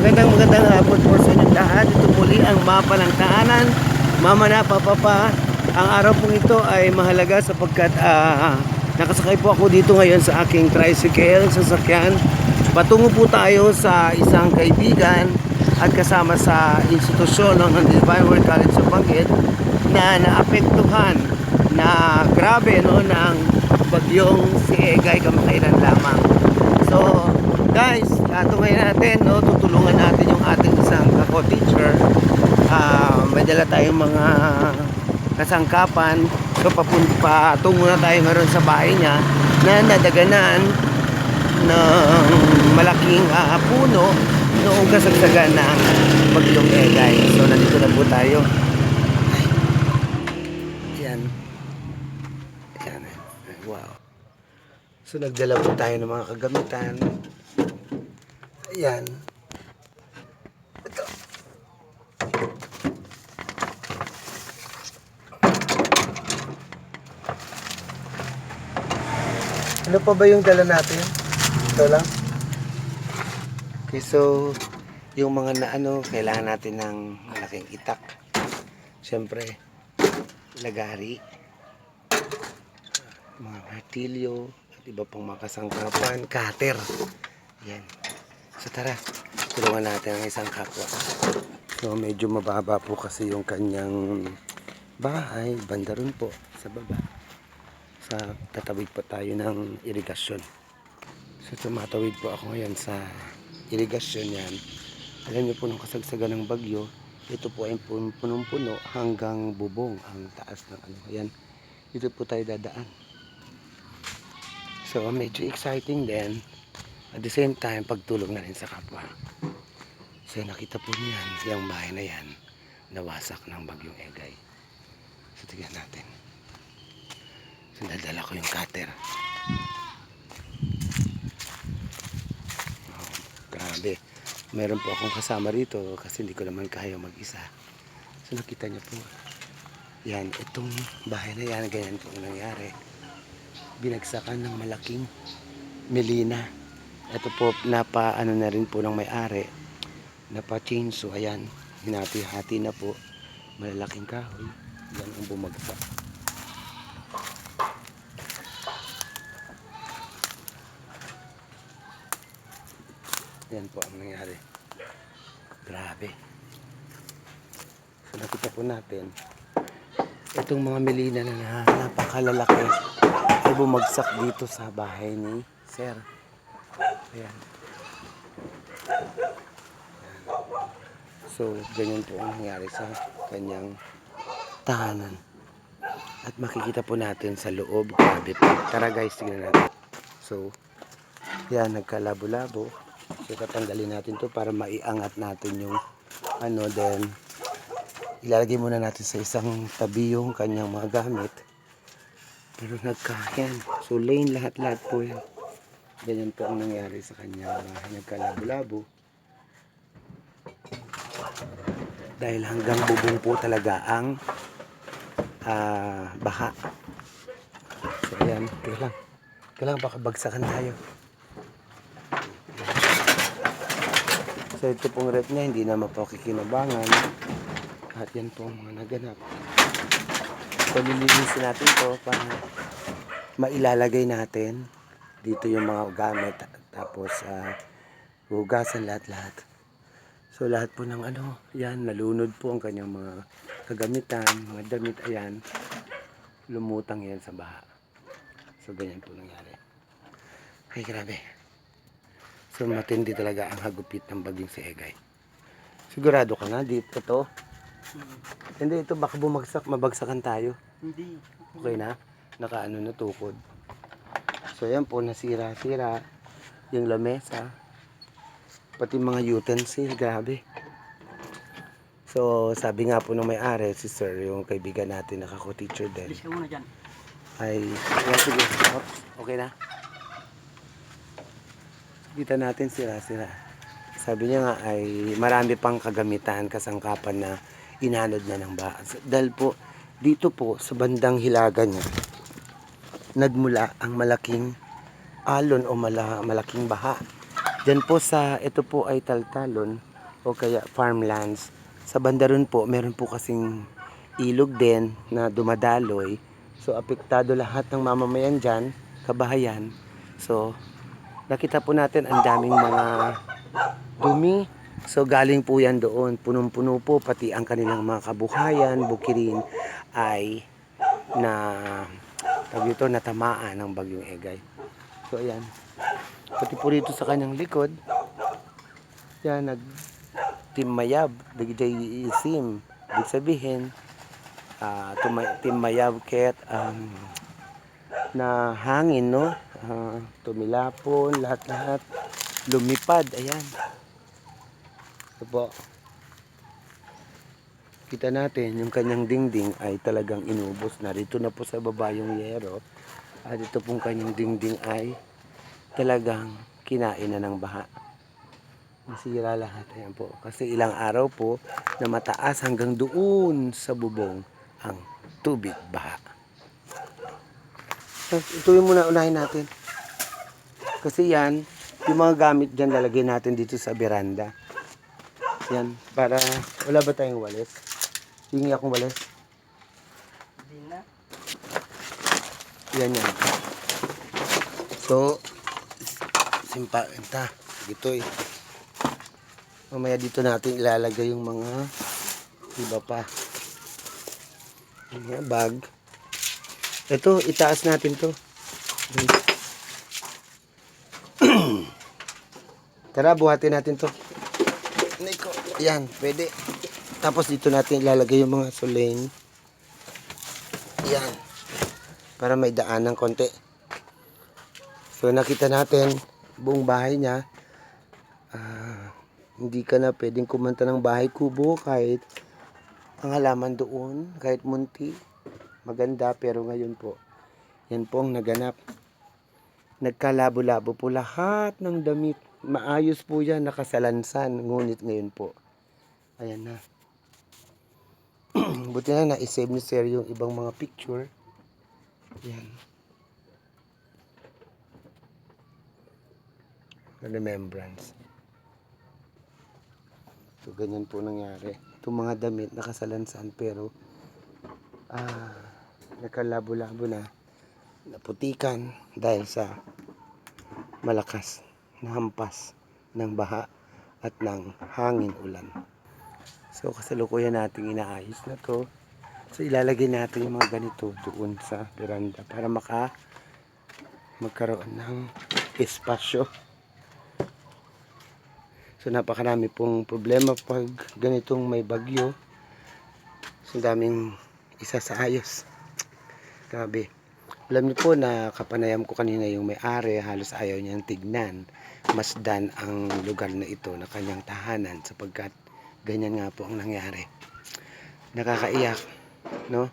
Magandang magandang hapon po sa inyong lahat. Ito muli ang mapa ng tahanan. Mama na, papa pa. Ang araw pong ito ay mahalaga sapagkat ah, nakasakay po ako dito ngayon sa aking tricycle, sasakyan. Patungo po tayo sa isang kaibigan at kasama sa institusyon ng Divine Word College sa Banggit na naapektuhan na grabe no ng bagyong si Egay kamakailan lamang. So, guys, atungay natin, no, tutulungan natin yung ating isang kako-teacher. Ah, may dala tayong mga kasangkapan. So, papunta pa, tungo na tayo ngayon sa bahay niya na nadaganan ng malaking ah, puno noong kasagsagan ng bagyong Egay. So, nandito na po tayo. Yan. Yan. Wow. So nagdala po tayo ng mga kagamitan. Ayan. Ito. Ano pa ba yung dala natin? Ito lang. Okay, so yung mga na ano, kailangan natin ng malaking itak. Siyempre, lagari, mga martilyo, at iba pang mga kasangkapan, cutter. Yan. So tara, tulungan natin ang isang kapwa. So medyo mababa po kasi yung kanyang bahay, banda rin po sa baba. Sa tatawid po tayo ng irigasyon. So tumatawid po ako ngayon sa irigasyon yan. Alam niyo po nung kasagsagan ng bagyo, ito po ay pun- punong-puno hanggang bubong ang taas ng ano. Ayan. Dito po tayo dadaan. So, medyo exciting din. At the same time, pagtulong na rin sa kapwa. So, nakita po niyan, yung bahay na yan, nawasak ng bagyong egay. So, tignan natin. So, nadala ko yung cutter. Oh, grabe. Meron po akong kasama rito kasi hindi ko naman kaya mag-isa. So, nakita niyo po. Yan, itong bahay na yan, ganyan po ang nangyari binagsakan ng malaking melina. Ito po, napa ano na rin po ng may-ari. Napa chainsaw, ayan. Hinati-hati na po. Malalaking kahoy. Yan ang bumagsak. Yan po ang nangyari. Grabe. So nakita po natin, itong mga melina na na- napakalalaki ay bumagsak dito sa bahay ni Sir. Ayan. So, ganyan po ang nangyari sa kanyang tahanan. At makikita po natin sa loob. Grabe po. Tara guys, tingnan natin. So, yan, nagkalabo-labo. So, tatanggalin natin to para maiangat natin yung ano, then ilalagay muna natin sa isang tabi yung kanyang mga gamit. Pero nagkayan. So lane lahat-lahat po yan. Ganyan po ang nangyari sa kanya. Nagkalabo-labo. Dahil hanggang bubong po talaga ang ah, baha. So ayan. Kailang. Kailang baka bagsakan tayo. So ito pong rep niya hindi na mapakikinabangan. At yan po ang mga naganap. So lilinisin natin to para mailalagay natin dito yung mga gamit tapos uh, hugasan lahat-lahat. So lahat po ng ano, yan, nalunod po ang kanyang mga kagamitan, mga damit, ayan, lumutang yan sa baha. So ganyan po nangyari. Ay grabe. So matindi talaga ang hagupit ng baging si Egay. Sigurado ka na, dito to. Hindi, ito baka bumagsak, mabagsakan tayo. Hindi. Okay na? Nakaano na tukod. So yan po, nasira-sira yung lamesa. Pati mga utensil, grabe. So, sabi nga po ng may-ari, si Sir, yung kaibigan natin, nakako-teacher din, Alis ka muna dyan. ay, yeah, sige, Oops, okay na. Kita natin sira-sira. Sabi niya nga ay marami pang kagamitan, kasangkapan na inanod na ng baha. Dahil po, dito po sa bandang hilaga niya, nagmula ang malaking alon o mala, malaking baha. Diyan po sa, ito po ay taltalon o kaya farmlands. Sa banda ron po, meron po kasing ilog din na dumadaloy. So, apektado lahat ng mamamayan dyan, kabahayan. So, nakita po natin ang daming mga dumi. So, galing po yan doon. Punong-puno po, pati ang kanilang mga kabuhayan, bukirin, ay na tawag dito, natamaan ng bagyong egay. So, ayan. Pati po rito sa kanyang likod, yan, nag timayab, digjay isim. Ibig sabihin, ah tumay, timayab ket um, na hangin, no? Ah, tumilapon, lahat-lahat. Lumipad, ayan. Ito po. Kita natin, yung kanyang dingding ay talagang inubos na. Rito na po sa baba yung yero. At ito pong kanyang dingding ay talagang kinain na ng baha. Nasira lahat. Ayan po. Kasi ilang araw po na mataas hanggang doon sa bubong ang tubig baha. Ito yung muna unahin natin. Kasi yan, yung mga gamit dyan lalagay natin dito sa veranda. Yan, para, wala ba tayong walis? Hingi akong walis. Yan yan. So, simpa, enta, ito eh. Mamaya dito natin ilalagay yung mga iba pa. Yung mga bag. Ito, itaas natin to. Tara, buhatin natin to. Niko, yan, pwede. Tapos dito natin ilalagay yung mga suling. Yan. Para may daan ng konti. So nakita natin buong bahay niya. Ah, hindi ka na pwedeng kumanta ng bahay kubo kahit ang halaman doon, kahit munti. Maganda pero ngayon po, yan po ang naganap. Nagkalabo-labo po lahat ng damit. Maayos po yan, nakasalansan. Ngunit ngayon po, ayan na. Buti na na-save ni Sir yung ibang mga picture. Yan. Remembrance. So, ganyan po nangyari. Itong mga damit nakasalansan pero ah, nakalabo-labo na naputikan dahil sa malakas na hampas ng baha at ng hangin ulan. So kasalukuyan natin inaayos na to. So ilalagay natin yung mga ganito doon sa veranda para maka magkaroon ng espasyo. So napakarami pong problema pag ganitong may bagyo. So daming isa sa ayos. Grabe. Alam niyo po na kapanayam ko kanina yung may-ari, halos ayaw niyang tignan. Masdan ang lugar na ito na kanyang tahanan sapagkat ganyan nga po ang nangyari. Nakakaiyak, no?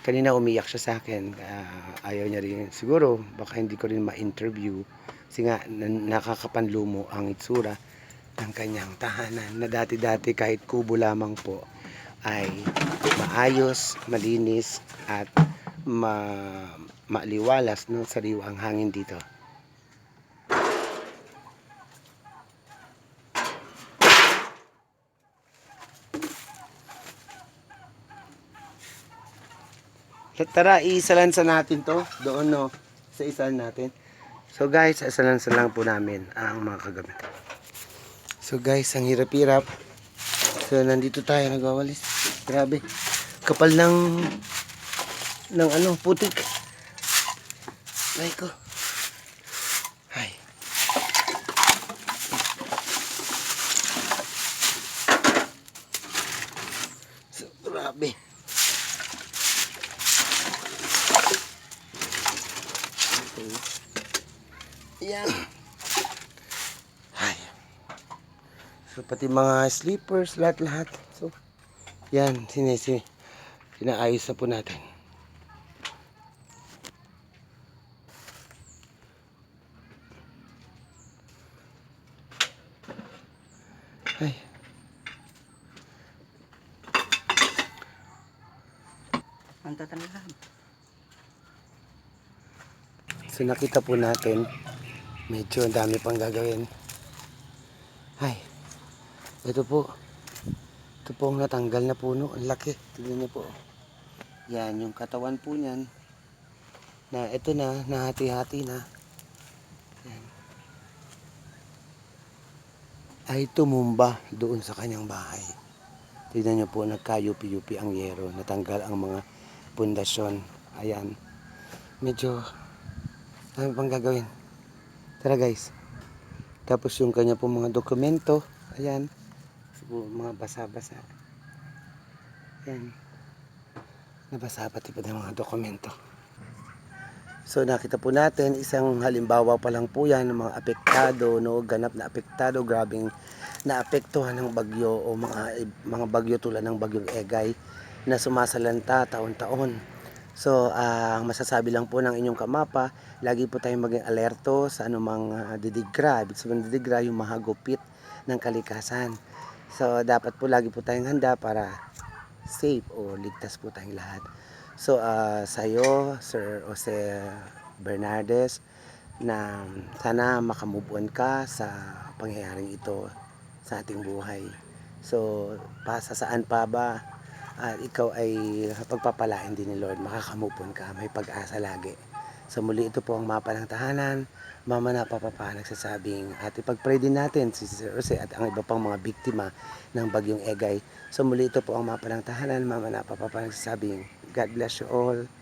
Kanina umiyak siya sa akin. ah, ayaw niya rin. Siguro, baka hindi ko rin ma-interview. Kasi nga, na- nakakapanlumo ang itsura ng kanyang tahanan na dati-dati kahit kubo lamang po ay maayos, malinis at ma maaliwalas no sariwa ang hangin dito. Tara, isalansa natin to doon no sa isal natin. So guys, isalansa lang po namin ang mga kagamit. So guys, ang hirap-hirap. So nandito tayo nagwawalis. Grabe. Kapal ng ng ano, putik. Ay ko. Ay. So, grabe. Yan. Ay. So, pati mga sleepers, lahat-lahat. So, yan, sinisi. Sinaayos na po natin. Ay. Ang tatanilan. So nakita po natin, medyo ang dami pang gagawin. Ay, Ito po. Ito po ang natanggal na puno. Ang laki. Tignan niyo po. Yan, yung katawan po niyan. Na ito na, nahati-hati na. Yan. Ay tumumba doon sa kanyang bahay. Tignan niyo po, nagka-yupi-yupi ang yero. Natanggal ang mga pundasyon. Ayan. Medyo, ano pang gagawin? Tara guys. Tapos yung kanya po mga dokumento. Ayan. So, mga basa-basa. Ayan. Nabasa pati pa ng mga dokumento. So nakita po natin isang halimbawa pa lang po yan ng mga apektado, no, ganap na apektado, grabing naapektuhan ng bagyo o mga mga bagyo tulad ng bagyong Egay na sumasalanta taon-taon. So, ah, ang masasabi lang po ng inyong kamapa, lagi po tayong maging alerto sa anumang uh, didigra. Ibig sabihin didigra, yung mahagupit ng kalikasan. So, dapat po lagi po tayong handa para safe o ligtas po tayong lahat. So, uh, sa'yo, Sir Jose Bernardes, na sana makamove on ka sa pangyayaring ito sa ating buhay. So, pa sa saan pa ba at ikaw ay pagpapalain din ni Lord, makakamove ka, may pag-asa lagi. So muli ito po ang mapa ng tahanan, mama na papapa nagsasabing at ipag-pray din natin si Sir Jose at ang iba pang mga biktima ng bagyong Egay. So muli ito po ang mapa ng tahanan, mama na papapa nagsasabing God bless you all.